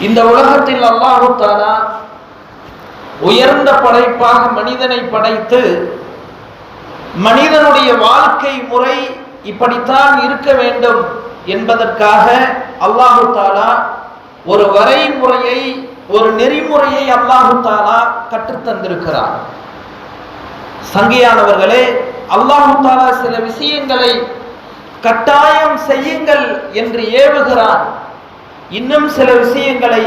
இந்த உலகத்தில் அல்லாஹுத்தானா உயர்ந்த படைப்பாக மனிதனை படைத்து மனிதனுடைய வாழ்க்கை முறை இப்படித்தான் இருக்க வேண்டும் என்பதற்காக அல்லாஹு தாலா ஒரு வரைமுறையை ஒரு நெறிமுறையை அல்லாஹு தாலா கற்றுத்தந்திருக்கிறார் சங்கையானவர்களே அல்லாஹு தாலா சில விஷயங்களை கட்டாயம் செய்யுங்கள் என்று ஏவுகிறான் இன்னும் சில விஷயங்களை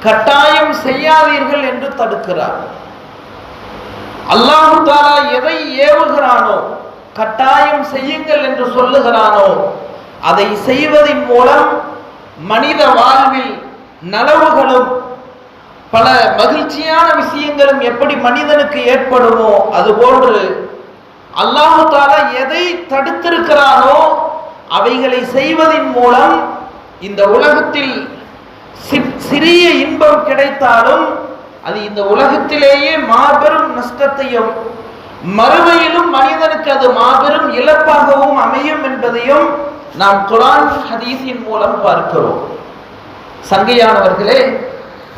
கட்டாயம் செய்யாதீர்கள் என்று தடுக்கிறார். அல்லாஹு தாலா எதை ஏவுகிறானோ கட்டாயம் செய்யுங்கள் என்று சொல்லுகிறானோ அதை செய்வதன் மூலம் மனித வாழ்வில் நலவுகளும் பல மகிழ்ச்சியான விஷயங்களும் எப்படி மனிதனுக்கு ஏற்படுமோ அதுபோன்று அல்லாஹு தாலா எதை தடுத்திருக்கிறானோ அவைகளை செய்வதன் மூலம் இந்த உலகத்தில் சிறிய இன்பம் கிடைத்தாலும் அது இந்த உலகத்திலேயே மாபெரும் நஷ்டத்தையும் மறுமையிலும் மனிதனுக்கு அது மாபெரும் இழப்பாகவும் அமையும் என்பதையும் நாம் குரான் ஹதீஸின் மூலம் பார்க்கிறோம். சங்கையானவர்களே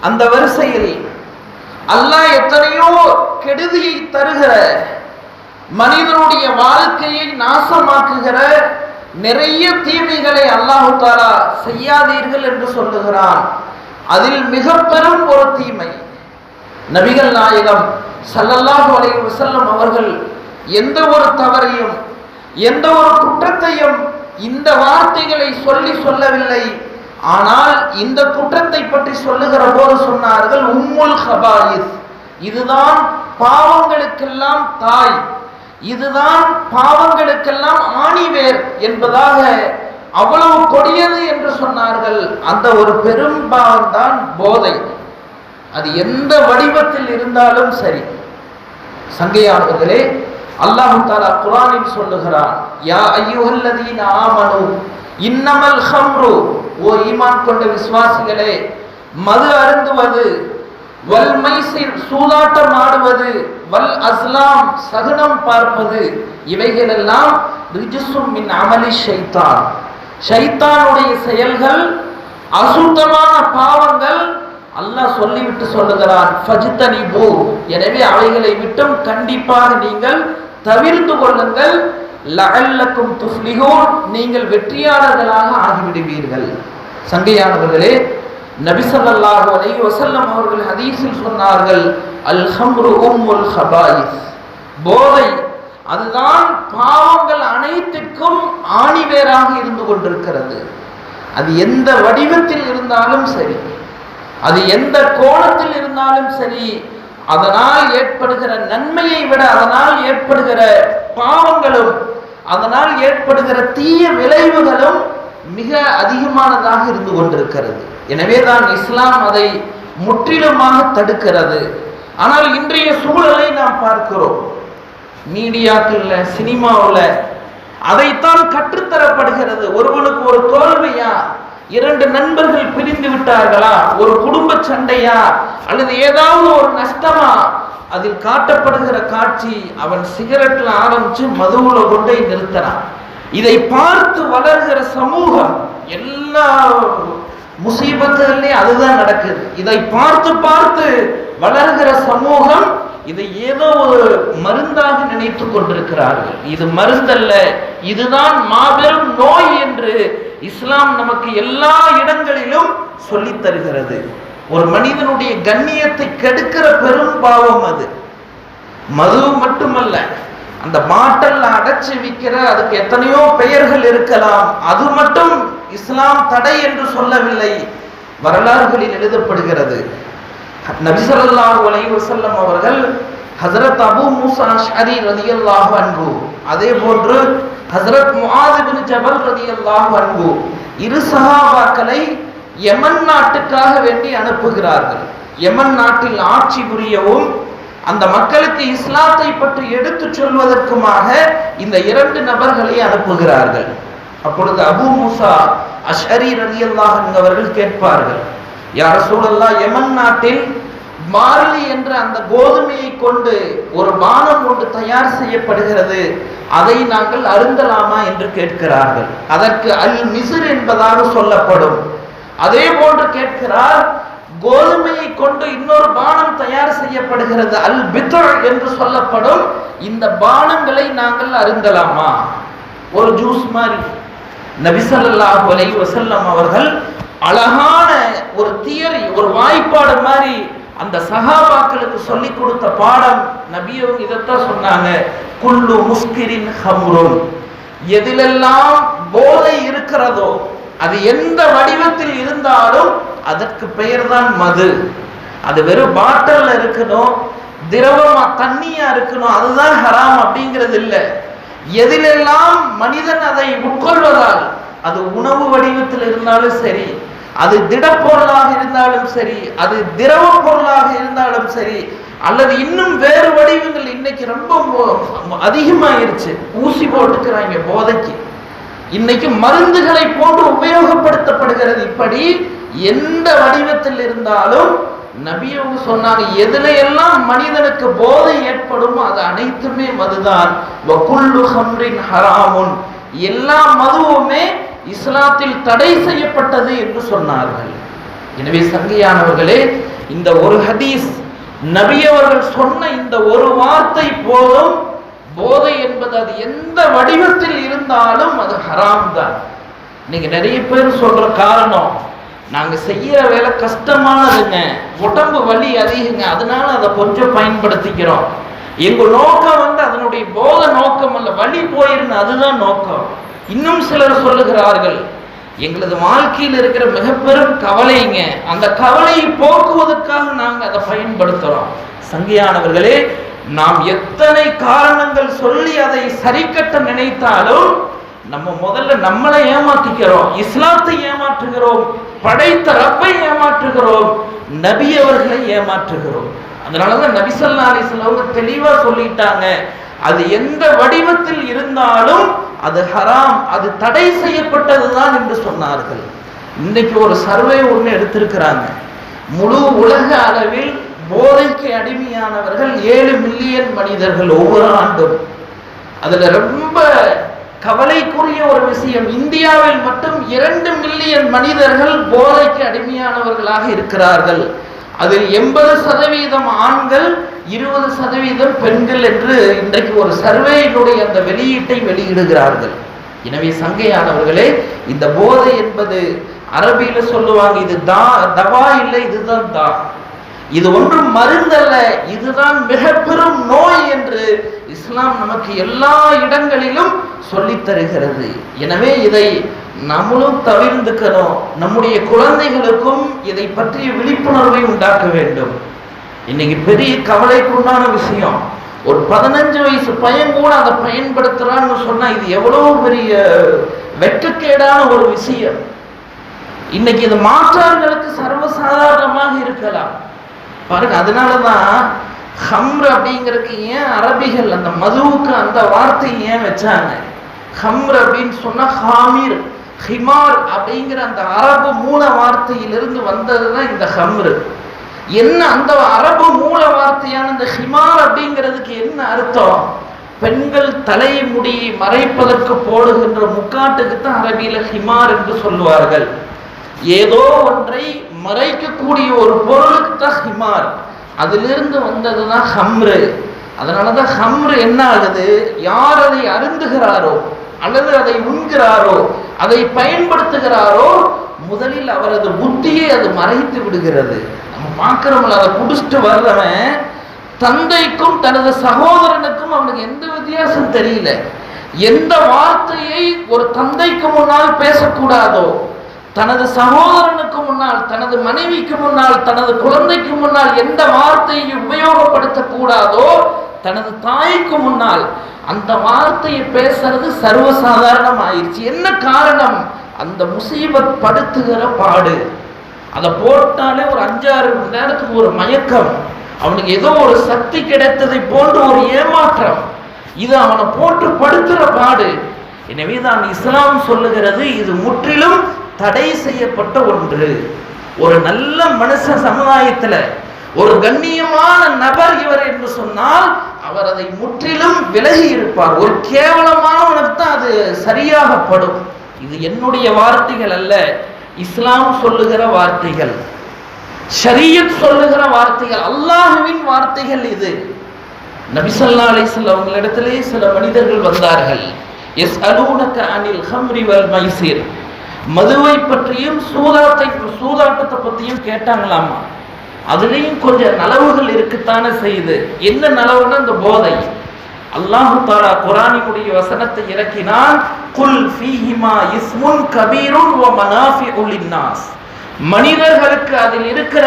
அந்த வரிசையில் அல்லாஹ் எத்தனையோ கெடுதியை தருகிற மனிதனுடைய வாழ்க்கையை நாசமாக்குகிற நிறைய தீமைகளை அல்லாஹு தாலா செய்யாதீர்கள் என்று சொல்லுகிறான். அதில் மிக பெரும் ஒரு தீமை. நபிகள் நாயகம் சல்லல்லாஹு அலை வசல்லம் அவர்கள் எந்த ஒரு தவறையும் எந்த ஒரு குற்றத்தையும் இந்த வார்த்தைகளை சொல்லி சொல்லவில்லை. ஆனால் இந்த குற்றத்தை பற்றி சொல்லுகிற போது சொன்னார்கள் உம்முல் ஹபாயிஸ் இதுதான் பாவங்களுக்கெல்லாம் தாய். இதுதான் பாவங்களுக்கெல்லாம் ஆணிவேர் என்பதாக அவ்வளவு கொடியது என்று சொன்னார்கள். அந்த ஒரு பெரும் பாவம் தான் போதை. அது எந்த வடிவத்தில் இருந்தாலும் சரி. சங்கையானவர்களே அல்லாஹு தாலா குரானில் சொல்லுகிறான் யா ஐயுஹல்லதீன ஆமனு இன்னமல் ஹம்ரு. ஓ ஈமான் கொண்ட விசுவாசிகளே மது அருந்துவது வல் மைசிர் சூதாட்டம் ஆடுவது வல் அஸ்லாம் சகுனம் பார்ப்பது இவைகளெல்லாம் ரிஜிசும் மின் அமலி ஷைத்தான். ஷைத்தானுடைய செயல்கள் அசுத்தமான பாவங்கள் அல்லாஹ் சொல்லிவிட்டு சொல்லுகிறான் ஃபஜ்தனி பூ எனவே அவைகளை விட்டும் கண்டிப்பாக நீங்கள் தவிர்த்து கொள்ளுங்கள். லகல்லக்கும் துஃப்லிஹூன். நீங்கள் வெற்றியாளர்களாக ஆகிவிடுவீர்கள். சங்கையானவர்களே நபி ஸல்லல்லாஹு அலைஹி அவர்கள் ஹதீஸில் சொன்னார்கள் அல் ஹம்ரு உம்முல் ஹபாயிஸ். போதை அதுதான் பாவங்கள் அனைத்துக்கும் ஆணிவேராக இருந்து கொண்டிருக்கிறது. அது எந்த வடிவத்தில் இருந்தாலும் சரி அது எந்த கோணத்தில் இருந்தாலும் சரி அதனால் ஏற்படுகிற நன்மையை விட அதனால் ஏற்படுகிற பாவங்களும் அதனால் ஏற்படுகிற தீய விளைவுகளும் மிக அதிகமானதாக இருந்து கொண்டிருக்கிறது. எனவே தான் இஸ்லாம் அதை முற்றிலுமாக தடுக்கிறது. ஆனால் இன்றைய சூழலை நாம் பார்க்கிறோம். மீடியாக்கள்ல சினிமாவில் அதைத்தான் கற்றுத்தரப்படுகிறது. ஒருவனுக்கு ஒரு தோல்வியா? இரண்டு நண்பர்கள் பிரிந்து விட்டார்களா? ஒரு குடும்ப சண்டையா? அல்லது ஏதாவது ஒரு நஷ்டமா? அதில் காட்டப்படுகிற காட்சி அவன் சிகரெட்ல ஆரம்பிச்சு மதுவுல கொண்டே நிறுத்தறான் இதை பார்த்து வளர்கிற சமூகம் எல்லா முசீபத்துகள்லயும் அதுதான் நடக்குது. இதை பார்த்து பார்த்து வளர்கிற சமூகம் இதை ஏதோ ஒரு மருந்தாக நினைத்து கொண்டிருக்கிறார்கள். இது மருந்தல்ல இதுதான் மாபெரும் நோய் என்று இஸ்லாம் நமக்கு எல்லா இடங்களிலும் சொல்லித் தருகிறது. ஒரு மனிதனுடைய கண்ணியத்தை கெடுக்கிற பெரும் பாவம் அது. மது மட்டுமல்ல அந்த பாட்டல்ல அடைச்சு விற்கிற அதுக்கு எத்தனையோ பெயர்கள் இருக்கலாம். அது மட்டும் இஸ்லாம் தடை என்று சொல்லவில்லை. வரலாறுகளில் எழுதப்படுகிறது. நபிசல்லாஹு அலைஹி வஸல்லம் அவர்கள் ஹசரத் அபு மூசா ஷரி ரதியல்லாஹு அன்பு அதே போன்று ஹசரத் முஹாதிபின் ஜபல் ஜபல் ரதியல்லாஹு அன்பு இரு சஹாபாக்களை யமன் நாட்டுக்காக வேண்டி அனுப்புகிறார்கள். யமன் நாட்டில் ஆட்சி புரியவும் அந்த மக்களுக்கு இஸ்லாத்தை பற்றி எடுத்துச் சொல்வதற்குமாக இந்த இரண்டு நபர்களை அனுப்புகிறார்கள். அப்பொழுது அபு மூசா அஷரி ரலியல்லாஹு அன்ஹு அவர்கள் கேட்பார்கள் யார சூழல்லா யமன் நாட்டில் மார்லி என்ற அந்த கோதுமையை கொண்டு ஒரு பானம் ஒன்று தயார் செய்யப்படுகிறது அதை நாங்கள் அருந்தலாமா என்று கேட்கிறார்கள். அதற்கு அல் மிசிர் என்பதாக சொல்லப்படும். அதே போன்று கேட்கிறார் கோதுமையை கொண்டு இன்னொரு பானம் தயார் செய்யப்படுகிறது அல் பித்ர் என்று சொல்லப்படும். இந்த பானங்களை நாங்கள் அருந்தலாமா? ஒரு ஜூஸ் மாதிரி. நபிசல்லா கொலை வசல்லம் அவர்கள் அழகான ஒரு தியரி ஒரு வாய்ப்பாடு மாதிரி அந்த சகாபாக்களுக்கு சொல்லி கொடுத்த பாடம் நபி இதைத்தான் சொன்னாங்க. குல்லு முஸ்கிரின் ஹம்ருன் எதிலெல்லாம் போதை இருக்கிறதோ அது எந்த வடிவத்தில் இருந்தாலும் அதற்கு பெயர்தான் மது. அது வெறும் பாட்டில்ல இருக்கணும் திரவமா தண்ணியா இருக்கணும் அதுதான் ஹராம் அப்படிங்கிறது இல்லை. எதிலெல்லாம் மனிதன் அதை உட்கொள்வதால் அது உணவு வடிவத்தில் இருந்தாலும் சரி அது திடப்பொருளாக இருந்தாலும் சரி அது திரவ பொருளாக இருந்தாலும் சரி அல்லது இன்னும் வேறு வடிவங்கள் இன்னைக்கு ரொம்ப அதிகமாயிருச்சு. ஊசி போட்டுக்கிறாங்க போதைக்கு. இன்னைக்கு மருந்துகளை போன்று உபயோகப்படுத்தப்படுகிறது இப்படி எந்த வடிவத்தில் இருந்தாலும் நபி அவங்க சொன்னாங்க எதுல எல்லாம் மனிதனுக்கு போதை ஏற்படுமோ அது அனைத்துமே மதுதான். ஹம்ரின் ஹராமுன். எல்லா மதுவுமே இஸ்லாத்தில் தடை செய்யப்பட்டது என்று சொன்னார்கள். எனவே சங்கையானவர்களே இந்த ஒரு ஹதீஸ் நபி அவர்கள் சொன்ன இந்த ஒரு வார்த்தை போதும். போதை என்பது அது எந்த வடிவத்தில் இருந்தாலும் அது ஹராம் தான் இன்னைக்கு நிறைய பேர் சொல்ற காரணம் நாங்க செய்யற வேலை கஷ்டமானதுங்க. உடம்பு வலி அதிகங்க. அதனால அதை கொஞ்சம் பயன்படுத்திக்கிறோம். எங்க நோக்கம் வந்து அதனுடைய போத நோக்கம் அல்ல. வலி போயிருந்த அதுதான் நோக்கம். இன்னும் சிலர் சொல்லுகிறார்கள் எங்களது வாழ்க்கையில் இருக்கிற மிக பெரும் கவலைங்க. அந்த கவலையை போக்குவதற்காக நாங்கள் அதை பயன்படுத்துறோம். சங்கியானவர்களே நாம் எத்தனை காரணங்கள் சொல்லி அதை சரிக்கட்ட நினைத்தாலும் நம்ம முதல்ல நம்மளை ஏமாத்திக்கிறோம் இஸ்லாத்தை ஏமாற்றுகிறோம் படைத்த ரப்பை ஏமாற்றுகிறோம் நபி அவர்களை ஏமாற்றுகிறோம். அதனாலதான் நபி ஸல்லல்லாஹு அலைஹி தெளிவா சொல்லிட்டாங்க. அது எந்த வடிவத்தில் இருந்தாலும் அது ஹராம் அது தடை செய்யப்பட்டதுதான் என்று சொன்னார்கள். இன்னைக்கு ஒரு சர்வே ஒன்று எடுத்திருக்கிறாங்க. முழு உலக அளவில் போதைக்கு அடிமையானவர்கள் ஏழு மில்லியன் மனிதர்கள் ஒவ்வொரு ஆண்டும். அதுல ரொம்ப கவலைக்கு ஒரு விஷயம் இந்தியாவில் மட்டும் இரண்டு மில்லியன் மனிதர்கள் போதைக்கு அடிமையானவர்களாக இருக்கிறார்கள். அதில் எண்பது சதவீதம் ஆண்கள் இருபது சதவீதம் பெண்கள் என்று இன்றைக்கு ஒரு சர்வேயினுடைய அந்த வெளியீட்டை வெளியிடுகிறார்கள். எனவே சங்கையானவர்களே இந்த போதை என்பது அரபியில சொல்லுவாங்க இது தா தவா இல்லை இதுதான் தா. இது ஒன்றும் மருந்தல்ல இதுதான் மிக பெரும் நோய் என்று இஸ்லாம் நமக்கு எல்லா இடங்களிலும் சொல்லி தருகிறது. எனவே இதை நம்மளும் தவிர்ந்துக்கணும் நம்முடைய குழந்தைகளுக்கும் இதை பற்றிய விழிப்புணர்வை உண்டாக்க வேண்டும். இன்னைக்கு பெரிய கவலைக்குண்டான விஷயம். ஒரு பதினஞ்சு வயசு பையன் கூட அதை பயன்படுத்துறான்னு சொன்னா இது எவ்வளவு பெரிய வெட்டுக்கேடான ஒரு விஷயம். இன்னைக்கு இது மாற்றார்களுக்கு சர்வசாதாரணமாக இருக்கலாம். பாருங்க அதனாலதான் ஹம்ர் அப்படிங்கிறதுக்கு ஏன் அரபிகள் அந்த மதுவுக்கு அந்த வார்த்தை ஏன் வச்சாங்க? ஹம்ர் அப்படின்னு சொன்னா ஹாமீர் ஹிமார் அப்படிங்கிற அந்த அரபு மூல வார்த்தையிலிருந்து வந்ததுதான் இந்த ஹம்ரு. என்ன அந்த அரபு மூல வார்த்தையான இந்த ஹிமார் அப்படிங்கிறதுக்கு என்ன அர்த்தம்? பெண்கள் தலை முடியை மறைப்பதற்கு போடுகின்ற முக்காட்டுக்கு தான் அரபியில ஹிமார் என்று சொல்லுவார்கள். ஏதோ ஒன்றை மறைக்கக்கூடிய ஒரு பொருளுக்கு தான் ஹிமார் அதிலிருந்து வந்தது தான் ஹம்ரு. அதனால தான் ஹம்ரு என்ன ஆகுது? யார் அதை அருந்துகிறாரோ அல்லது அதை உண்கிறாரோ அதை பயன்படுத்துகிறாரோ முதலில் அவரது புத்தியை அது மறைத்து விடுகிறது. நம்ம பார்க்கிறோம்ல அதை குடிச்சிட்டு வர்றவன் தந்தைக்கும் தனது சகோதரனுக்கும் அவனுக்கு எந்த வித்தியாசம் தெரியல. எந்த வார்த்தையை ஒரு தந்தைக்கு முன்னால் பேசக்கூடாதோ தனது சகோதரனுக்கு முன்னால் தனது மனைவிக்கு முன்னால் தனது குழந்தைக்கு முன்னால் எந்த வார்த்தையை உபயோகப்படுத்தக்கூடாதோ தனது தாய்க்கு முன்னால் அந்த வார்த்தையை பேசுறது சர்வசாதாரணம் ஆயிடுச்சு என்ன காரணம்? அந்த முசீபத் படுத்துகிற பாடு. அதை போட்டாலே ஒரு அஞ்சாறு மணி நேரத்துக்கு ஒரு மயக்கம். அவனுக்கு ஏதோ ஒரு சக்தி கிடைத்ததை போன்ற ஒரு ஏமாற்றம். இது அவனை போட்டு படுத்துற பாடு. எனவே தான் இஸ்லாம் சொல்லுகிறது இது முற்றிலும் தடை செய்யப்பட்ட ஒன்று. ஒரு நல்ல மனுஷ சமுதாயத்துல ஒரு கண்ணியமான நபர் இவர் என்று சொன்னால் அவர் அதை முற்றிலும் விலகி இருப்பார். ஒரு கேவலமானவனுக்கு தான் அது சரியாகப்படும். இது என்னுடைய வார்த்தைகள் அல்ல இஸ்லாம் சொல்லுகிற வார்த்தைகள். ஷரியத் சொல்லுகிற வார்த்தைகள் அல்லாஹுவின் வார்த்தைகள் இது. நபிசல்லா அலிஸ்ல அவங்களிடத்திலே சில மனிதர்கள் வந்தார்கள். எஸ் அலூனக்க அனில் ஹம்ரி வல் மைசீர் மதுவை பற்றியும் சூதாட்டை சூதாட்டத்தை பற்றியும் கேட்டாங்களாமா? அதுலேயும் கொஞ்சம் நலவுகள் இருக்குத்தானே செய்யுது. என்ன நலவுன்னா இந்த போதை. அல்லாஹு தாரா குரானினுடைய வசனத்தை இறக்கினான். குல் ஃபீஹிமா இஸ்முன் கபீரும் வ மனாஃபி லின்னாஸ். மனிதர்களுக்கு அதில் இருக்கிற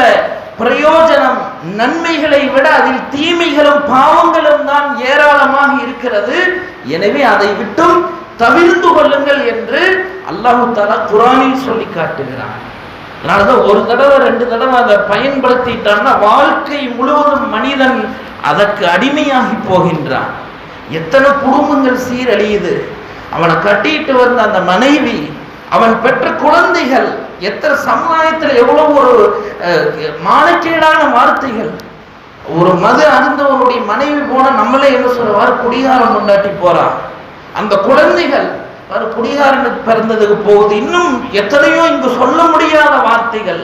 பிரயோஜனம் நன்மைகளை விட அதில் தீமைகளும் பாவங்களும் தான் ஏராளமாக இருக்கிறது. எனவே அதை விட்டும் தவிர்த்து கொள்ளுங்கள் என்று அல்லாஹு தாலா குரானில் சொல்லி காட்டுகிறான். அதனாலதான் ஒரு தடவை ரெண்டு தடவை அதை பயன்படுத்திட்டான்னா வாழ்க்கை முழுவதும் மனிதன் அதற்கு அடிமையாகி போகின்றான். எத்தனை குடும்பங்கள் சீரழியுது. அவனை கட்டிட்டு வந்த அந்த மனைவி அவன் பெற்ற குழந்தைகள் எத்தனை சமுதாயத்தில் எவ்வளவு ஒரு அஹ், மானக்கேடான வார்த்தைகள். ஒரு மது அருந்தவனுடைய மனைவி போன நம்மளே என்ன சொல்லுவார்? குடிகாரம் கொண்டாட்டி போறான். அந்த குழந்தைகள் ஒரு குடிகாரனுக்கு பிறந்ததுக்கு போகுது இன்னும் எத்தனையோ இங்கு சொல்ல முடியாத வார்த்தைகள்.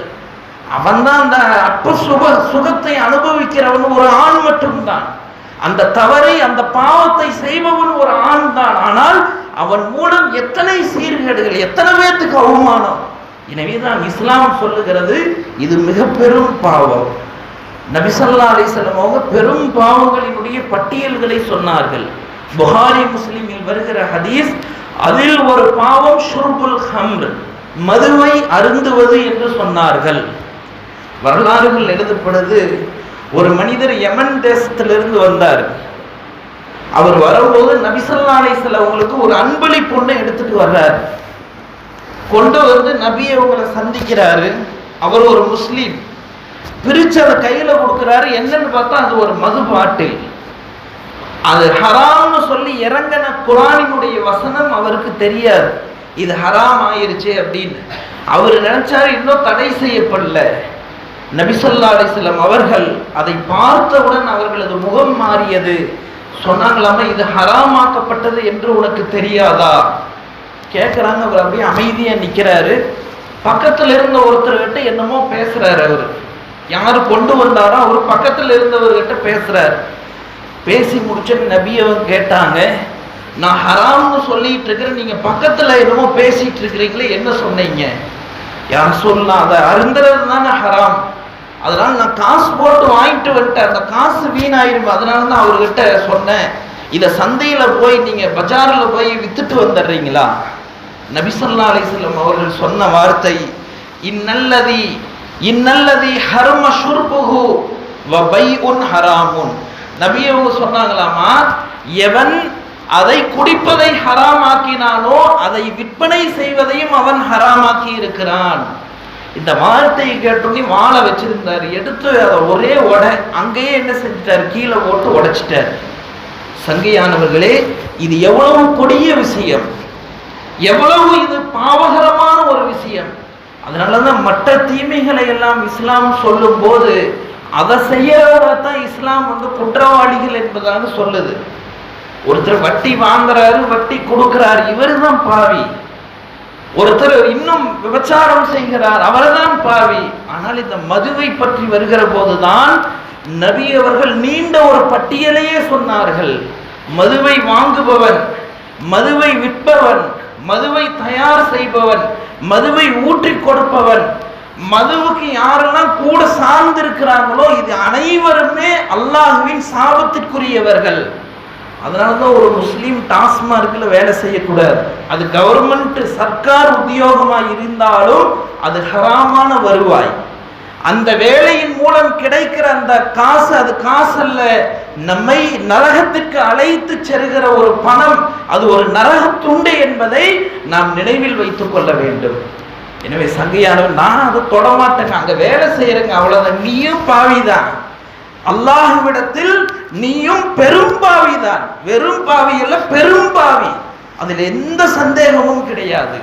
அவன் தான் அந்த அற்ப சுக சுகத்தை அனுபவிக்கிறவன் ஒரு ஆண் மட்டும்தான். அந்த தவறை அந்த பாவத்தை செய்பவன் ஒரு ஆண் தான். ஆனால் அவன் மூலம் எத்தனை சீர்கேடுகள் எத்தனை பேர்த்துக்கு அவமானம்? எனவே தான் இஸ்லாம் சொல்லுகிறது இது மிக பெரும் பாவம். நபிசல்லா அலிசல்லம் பெரும் பாவங்களினுடைய பட்டியல்களை சொன்னார்கள். புகாரி முஸ்லிம் வருகிற ஹதீஸ் அதில் ஒரு பாவம் ஷுர்புல் ஹம்ர் மதுவை அருந்துவது என்று சொன்னார்கள். வரலாறுகள் எழுதப்படுது ஒரு மனிதர் யமன் தேசத்திலிருந்து வந்தார். அவர் வரும்போது நபிசல்லா அலிசல்லம் அவங்களுக்கு ஒரு அன்பளிப்புண்ணை எடுத்துட்டு வர்றார். கொண்டு வந்து நபி அவங்களை சந்திக்கிறாரு. அவர் ஒரு முஸ்லீம். பிரிச்சு அதை கையில கொடுக்குறாரு. என்னன்னு பார்த்தா அது ஒரு மது பாட்டில் அது ஹராம்னு சொல்லி இறங்கின குரானினுடைய வசனம் அவருக்கு தெரியாது. இது ஹராம் ஆயிருச்சு அப்படின்னு. அவர் நினைச்சாரு இன்னும் தடை செய்யப்படல. நபிசல்லா அலிஸ்லாம் அவர்கள் அதை பார்த்தவுடன் அவர்களது முகம் மாறியது. சொன்னாங்களாமா இது ஹராமாக்கப்பட்டது என்று உனக்கு தெரியாதா? கேட்குறாங்க அவர் அப்படியே அமைதியாக நிற்கிறாரு பக்கத்தில் இருந்த ஒருத்தர்கிட்ட என்னமோ பேசுறாரு அவர். யார் கொண்டு வந்தாரோ அவர் பக்கத்தில் இருந்தவர்கிட்ட பேசுறாரு. பேசி முடிச்ச நபியவன் கேட்டாங்க நான் ஹராம்னு சொல்லிட்டு இருக்கிறேன் நீங்க பக்கத்துல என்னமோ பேசிட்டு இருக்கிறீங்களே என்ன சொன்னீங்க? யார் சொல்லலாம் அதை அருந்துறது தானே ஹராம். அதனால நான் காசு போட்டு வாங்கிட்டு வந்துட்டேன். அந்த காசு வீணாயிரும். அதனால தான் அவர்கிட்ட சொன்னேன். இதை சந்தையில போய் நீங்க பஜார்ல போய் வித்துட்டு வந்துடுறீங்களா? நபிசல்லா அலிஸ்லம் அவர்கள் சொன்ன வார்த்தை இந்நல்லதி இந்நல்லதி ஹர்ம ஷுர்புஹு வ பைஉன் ஹராமுன். நபியவங்க சொன்னாங்களாமா எவன் அதை குடிப்பதை ஹராமாக்கினானோ அதை விற்பனை செய்வதையும் அவன் ஹராமாக்கி இருக்கிறான். இந்த வார்த்தையை கேட்டோன்னே வாழை வச்சிருந்தார். எடுத்து அதை ஒரே உடை அங்கேயே என்ன செஞ்சிட்டார்? கீழே போட்டு உடைச்சிட்டார். சங்கையானவர்களே இது எவ்வளவு கொடிய விஷயம். எவ்வளவு இது பாவகரமான ஒரு விஷயம். அதனாலதான் மற்ற தீமைகளை எல்லாம் இஸ்லாம் சொல்லும் போது அதை செய்யறதான் தான் இஸ்லாம் வந்து குற்றவாளிகள் என்பதாக சொல்லுது. ஒருத்தர் வட்டி வாங்குறாரு வட்டி கொடுக்கிறார் இவர் தான் பாவி. ஒருத்தர் இன்னும் விபச்சாரம் செய்கிறார் அவர்தான் பாவி. ஆனால் இந்த மதுவை பற்றி வருகிற போதுதான் நபி அவர்கள் நீண்ட ஒரு பட்டியலையே சொன்னார்கள். மதுவை வாங்குபவன் மதுவை விற்பவன் மதுவை தயார் செய்பவன் மதுவை ஊற்றி கொடுப்பவன் மதுவுக்கு யாரெல்லாம் கூட சார்ந்து இருக்கிறாங்களோ இது அனைவருமே அல்லாஹுவின் சாபத்திற்குரியவர்கள் அதனாலதான் ஒரு முஸ்லீம் டாஸ்மார்க்ல வேலை செய்யக்கூடாது. அது கவர்மெண்ட் சர்க்கார் உத்தியோகமாக இருந்தாலும் அது ஹராமான வருவாய். அந்த வேலையின் மூலம் கிடைக்கிற அந்த காசு அது காசு அல்ல நம்மை நரகத்திற்கு அழைத்து செல்கிற ஒரு பணம் அது ஒரு நரக துண்டு என்பதை நாம் நினைவில் வைத்துக் கொள்ள வேண்டும். எனவே சங்கையானவன் நான் அதை தொடமாட்டேங்க. அங்கே வேலை செய்யறேங்க. அவ்வளோதான் நீயும் பாவிதான். அல்லாஹுவிடத்தில் நீயும் பெரும் பாவிதான். வெறும் பாவி அல்ல பெரும் பாவி. அதில் எந்த சந்தேகமும் கிடையாது.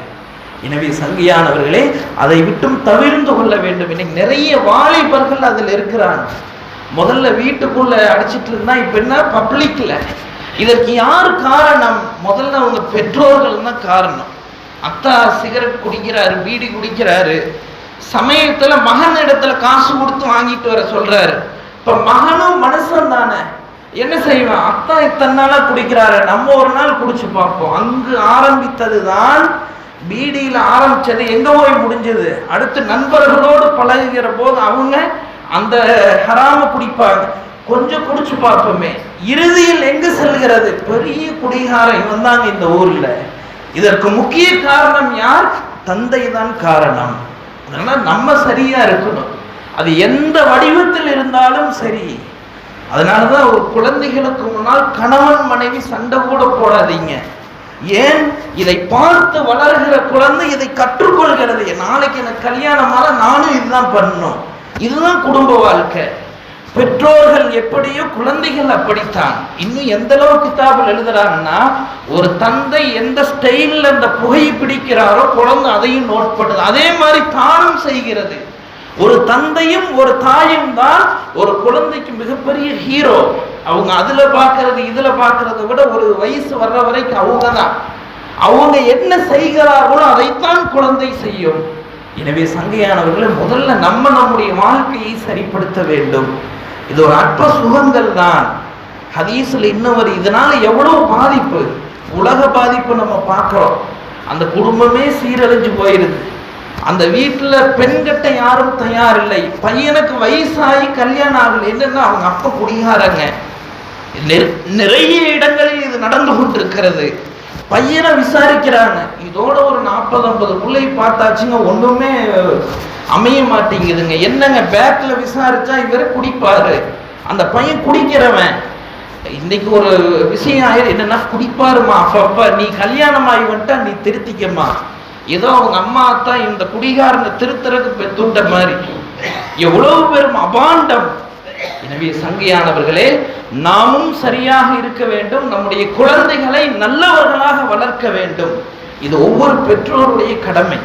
எனவே சங்கியானவர்களே அதை விட்டும் தவிர்ந்து கொள்ள வேண்டும். இன்னைக்கு நிறைய வாலிபர்கள் அதில் இருக்கிறாங்க. முதல்ல வீட்டுக்குள்ள அடிச்சிட்டு இருந்தா இப்ப என்ன? பப்ளிக்ல. இதற்கு யார் காரணம்? முதல்ல அவங்க பெற்றோர்கள் தான் காரணம். அத்தா சிகரெட் குடிக்கிறாரு பீடி குடிக்கிறாரு. சமயத்துல மகன் இடத்துல காசு கொடுத்து வாங்கிட்டு வர சொல்றாரு. இப்ப மகனும் மனுஷன் தானே. என்ன செய்வான்? அத்தா இத்தனை நாளா குடிக்கிறாரு. நம்ம ஒரு நாள் குடிச்சு பார்ப்போம். அங்கு ஆரம்பித்தது தான் பீடியில ஆரம்பிச்சது. எங்க போய் முடிஞ்சது? அடுத்து நண்பர்களோடு பழகுகிற போது அவங்க அந்த ஹராம குடிப்பாங்க. கொஞ்சம் குடிச்சு பார்ப்போமே. இறுதியில் எங்கு செல்கிறது? பெரிய குடிகாரம் இவன் தாங்க இந்த ஊர்ல. இதற்கு முக்கிய காரணம் யார்? தந்தை தான் காரணம். அதனால நம்ம சரியா இருக்கணும். அது எந்த வடிவத்தில் இருந்தாலும் சரி. அதனாலதான் ஒரு குழந்தைகளுக்கு முன்னால் கணவன் மனைவி சண்டை கூட போடாதீங்க. ஏன்? இதை பார்த்து வளர்கிற குழந்தை இதை கற்றுக்கொள்கிறது. நாளைக்கு எனக்கு கல்யாணமால நானும் இதுதான் பண்ணணும். இதுதான் குடும்ப வாழ்க்கை. பெற்றோர்கள் எப்படியோ குழந்தைகள் அப்படித்தான். இன்னும் எந்த அளவு கிதாபில் எழுதுறாங்கன்னா ஒரு தந்தை எந்த ஸ்டைலில் அந்த புகையை பிடிக்கிறாரோ குழந்தை அதையும் நோட் பண்ணுது. அதே மாதிரி தானும் செய்கிறது. ஒரு தந்தையும் ஒரு தாயும் தான் ஒரு குழந்தைக்கு மிகப்பெரிய ஹீரோ அவங்க அதுல பார்க்கறது இதுல பார்க்கறத விட ஒரு வயசு வர்ற வரைக்கும் அவங்க தான் அவங்க என்ன செய்கிறார்களோ அதைத்தான் குழந்தை செய்யும். எனவே சங்கையானவர்களை முதல்ல நம்ம நம்முடைய வாழ்க்கையை சரிப்படுத்த வேண்டும். இது ஒரு அற்ப சுகங்கள் தான். ஹதீஸில் இன்னொரு இதனால எவ்வளோ பாதிப்பு? உலக பாதிப்பு நம்ம பார்க்குறோம். அந்த குடும்பமே சீரழிஞ்சு போயிருது. அந்த வீட்டில் பெண்கிட்ட யாரும் தயார் இல்லை பையனுக்கு வயசாகி கல்யாணம் ஆகல. என்னன்னா அவங்க அப்பா குடிகாரங்க. நிறைய இடங்களில் இது நடந்து கொண்டிருக்கிறது. பையனை விசாரிக்கிறாங்க. இதோட ஒரு நாற்பது ஐம்பது பிள்ளை பார்த்தாச்சுங்க ஒன்றுமே அமைய மாட்டேங்குதுங்க. என்னங்க பேக்கில் விசாரிச்சா இவரு குடிப்பாரு? அந்த பையன் குடிக்கிறவன். இன்னைக்கு ஒரு விஷயம் ஆயிரு என்னன்னா குடிப்பாருமா? அப்பப்ப நீ கல்யாணம் ஆகி வந்துட்டா நீ திருத்திக்கம்மா. ஏதோ அவங்க அம்மா தான் இந்த குடிகாரனை திருத்தறதுக்கு பெத்துண்ட மாதிரி. எவ்வளவு பெரும் அபாண்டம். எனவே சங்கையானவர்களே நாமும் சரியாக இருக்க வேண்டும். நம்முடைய குழந்தைகளை நல்லவர்களாக வளர்க்க வேண்டும். இது ஒவ்வொரு பெற்றோருடைய கடமை.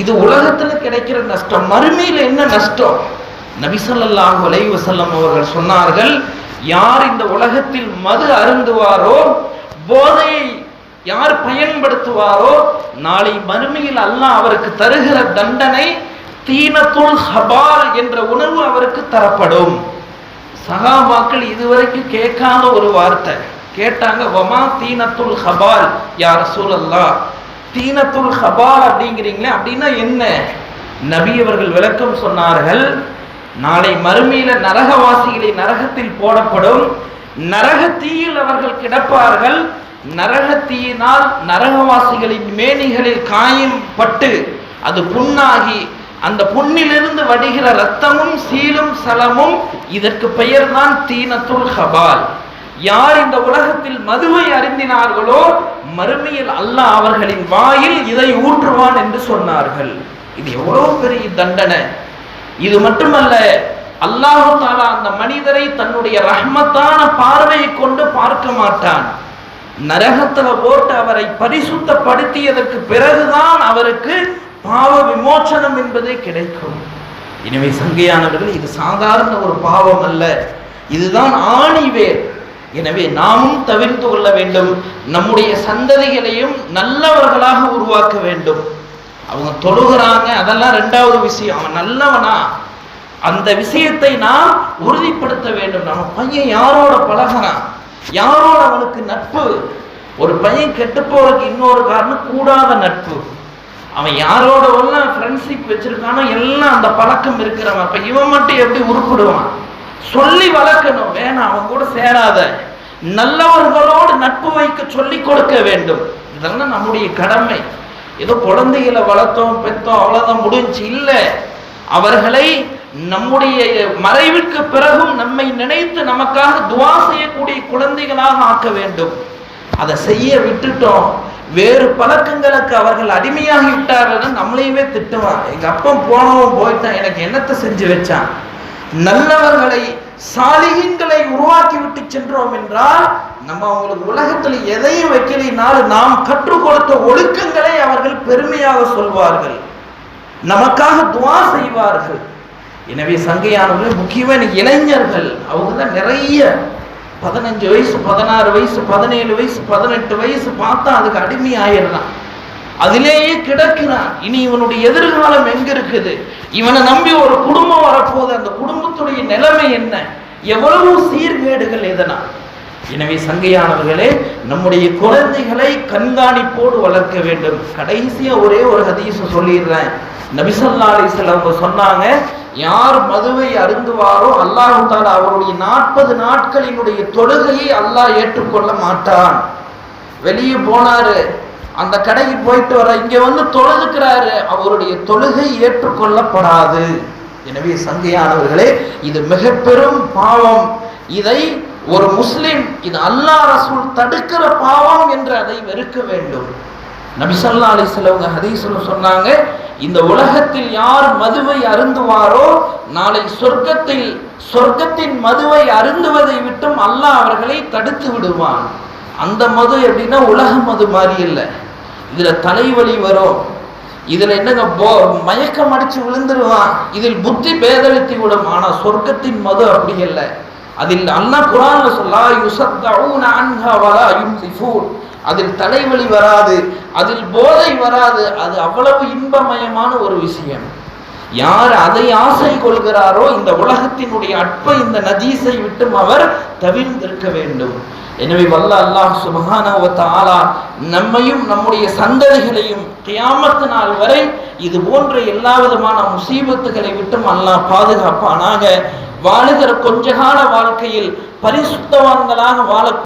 இது உலகத்துல கிடைக்கிற நஷ்டம். மறுமையில் என்ன நஷ்டம்? நபிசல்லாஹு அலைஹி அவர்கள் சொன்னார்கள் யார் இந்த உலகத்தில் மது அருந்துவாரோ போதையை யார் பயன்படுத்துவாரோ நாளை மறுமையில் அல்லாஹ் அவருக்கு தருகிற தண்டனை தீனத்துல் ஹபால் என்ற உணவு அவருக்கு தரப்படும். சகாபாக்கள் இதுவரைக்கும் கேட்காத ஒரு வார்த்தை. கேட்டாங்க வமா தீனத்துல் ஹபால்? யார் சூழல்லா தீனத்துல் ஹபால் அப்படிங்கிறீங்களே அப்படின்னா என்ன? நபி அவர்கள் விளக்கம் சொன்னார்கள் நாளை மறுமையில நரகவாசிகளை நரகத்தில் போடப்படும். நரக தீயில் அவர்கள் கிடப்பார்கள். நரக தீயினால் நரகவாசிகளின் மேனிகளில் காயம் பட்டு அது புண்ணாகி அந்த புண்ணிலிருந்து வடிகிற ரத்தமும் சீலும் சலமும் இதற்கு பெயர்தான் தீனத்துல் ஹபால். யார் இந்த உலகத்தில் மதுவை அறிந்தினார்களோ மறுமையில் அல்லாஹ் அவர்களின் வாயில் இதை ஊற்றுவான் என்று சொன்னார்கள். இது எவ்வளவு பெரிய தண்டனை. இது மட்டுமல்ல அல்லாஹு தாலா அந்த மனிதரை தன்னுடைய ரஹ்மத்தான பார்வையை கொண்டு பார்க்க மாட்டான். நரகத்துல போட்டு அவரை பரிசுத்தப்படுத்தியதற்கு பிறகுதான் அவருக்கு பாவ விமோச்சனம் என்பதே கிடைக்கும். எனவே சங்கையானவர்கள் இது சாதாரண ஒரு பாவம் அல்ல. இதுதான் ஆணிவேர் எனவே நாமும் தவிர்த்து கொள்ள வேண்டும். நம்முடைய சந்ததிகளையும் நல்லவர்களாக உருவாக்க வேண்டும். அவங்க தொழுகிறாங்க அதெல்லாம் ரெண்டாவது விஷயம். அவன் நல்லவனா? அந்த விஷயத்தை நாம் உறுதிப்படுத்த வேண்டும். நம்ம பையன் யாரோட பழகிறான்? யாரோட அவனுக்கு நட்பு? ஒரு பையன் கெட்டு போறதுக்கு இன்னொரு காரணம் கூடாத நட்பு. அவன் யாரோட ஒன்றா ஃப்ரெண்ட்ஷிப் வச்சிருக்கானோ எல்லாம் அந்த பழக்கம் இருக்கிறவன். அப்போ இவன் மட்டும் எப்படி உருப்பிடுவான்? சொல்லி வளர்க்கணும். வேணாம் அவன் கூட சேராத. நல்லவர்களோடு நட்பு வைக்க சொல்லி கொடுக்க வேண்டும். இதெல்லாம் நம்முடைய கடமை. ஏதோ குழந்தைகளை வளர்த்தோம் பெத்தோம் அவ்வளோதான் முடிஞ்சு. இல்லை. அவர்களை நம்முடைய மறைவிற்கு பிறகும் நம்மை நினைத்து நமக்காக துவா செய்யக்கூடிய குழந்தைகளாக ஆக்க வேண்டும். அதை செய்ய விட்டுட்டோம். வேறு பழக்கங்களுக்கு அவர்கள் அடிமையாகி விட்டார்கள் நம்மளையுமே திட்டுவான் எங்க அப்பன் போனவன் போயிட்டான் எனக்கு என்னத்தை செஞ்சு வச்சான்? நல்லவர்களை சாலிகின்களை உருவாக்கி விட்டு சென்றோம் என்றால் நம்ம அவங்களுக்கு உலகத்தில் எதையும் வைக்கலினாலும் நாம் கற்றுக் கொடுத்த ஒழுக்கங்களை அவர்கள் பெருமையாக சொல்வார்கள். நமக்காக துவா செய்வார்கள். எனவே சங்கையானவர்கள் முக்கியமான இளைஞர்கள் அவங்க தான் நிறைய பதினஞ்சு வயசு பதினாறு வயசு பதினேழு வயசு பதினெட்டு வயசு பார்த்தா அதுக்கு அடிமை ஆயிடலாம் அதிலேயே கிடக்கிறான். இனி இவனுடைய எதிர்காலம் எங்க இருக்குது? இவனை நம்பி ஒரு குடும்பம் வரப்போகுது. அந்த குடும்பத்துடைய நிலைமை என்ன? எவ்வளவு சீர்கேடுகள் எதனால்? எனவே சங்கையானவர்களே நம்முடைய குழந்தைகளை கண்காணிப்போடு வளர்க்க வேண்டும். கடைசியா ஒரே ஒரு ஹதீஸ் சொல்லிடுறேன். நபிசல்லா அலிஸ்லாம் அவங்க சொன்னாங்க யார் மதுவை அருந்துவாரோ அல்லாஹு தாலா அவருடைய நாற்பது நாட்களினுடைய தொழுகையை அல்லாஹ் ஏற்றுக்கொள்ள மாட்டான். வெளியே போனாரு. அந்த கடைக்கு போயிட்டு வர இங்க வந்து தொழுதுக்கிறாரு. அவருடைய தொழுகை ஏற்றுக்கொள்ளப்படாது. எனவே சங்கையானவர்களே இது மிக பெரும் பாவம். இதை ஒரு முஸ்லிம் இது அல்லாஹ் ரசூல் தடுக்கிற பாவம் என்று அதை வெறுக்க வேண்டும். நபிசல்லா அலிஸ்லவங்க ஹதீஸ்ல சொன்னாங்க இந்த உலகத்தில் யார் மதுவை அருந்துவாரோ நாளை சொர்க்கத்தில் சொர்க்கத்தின் மதுவை அருந்துவதை விட்டும் அல்லாஹ் அவர்களை தடுத்து விடுவான். அந்த மது எப்படின்னா உலக மது மாதிரி இல்லை. இதுல தலைவலி வரும். இதுல என்னங்க போ மயக்கம் அடிச்சு விழுந்துருவான். இதில் புத்தி பேதளித்து விடும் ஆனா சொர்க்கத்தின் மது அப்படி இல்லை. அதில் அன்ன குரான் சொல்லா யுசத்தவுன அன்ஹா வலா யுன்சிஃபூன். அதில் தலைவலி வராது அதில் போதை வராது அது அவ்வளவு இன்பமயமான ஒரு விஷயம். யார் அதை ஆசை கொள்கிறாரோ இந்த உலகத்தினுடைய அற்ப இந்த நதீசை விட்டும் அவர் தவிர்ந்திருக்க வேண்டும். எனவே வல்ல அல்லாஹ் சுபஹானஹு ஆலா நம்மையும் நம்முடைய சந்ததிகளையும் கியாமத்து நாள் வரை இது போன்ற எல்லா விதமான முசீபத்துகளை விட்டும் அல்லாஹ் பாதுகாப்பானாக வாழுகிற கொஞ்ச கால வாழ்க்கையில் பரிசுத்தவான்களாக வாழ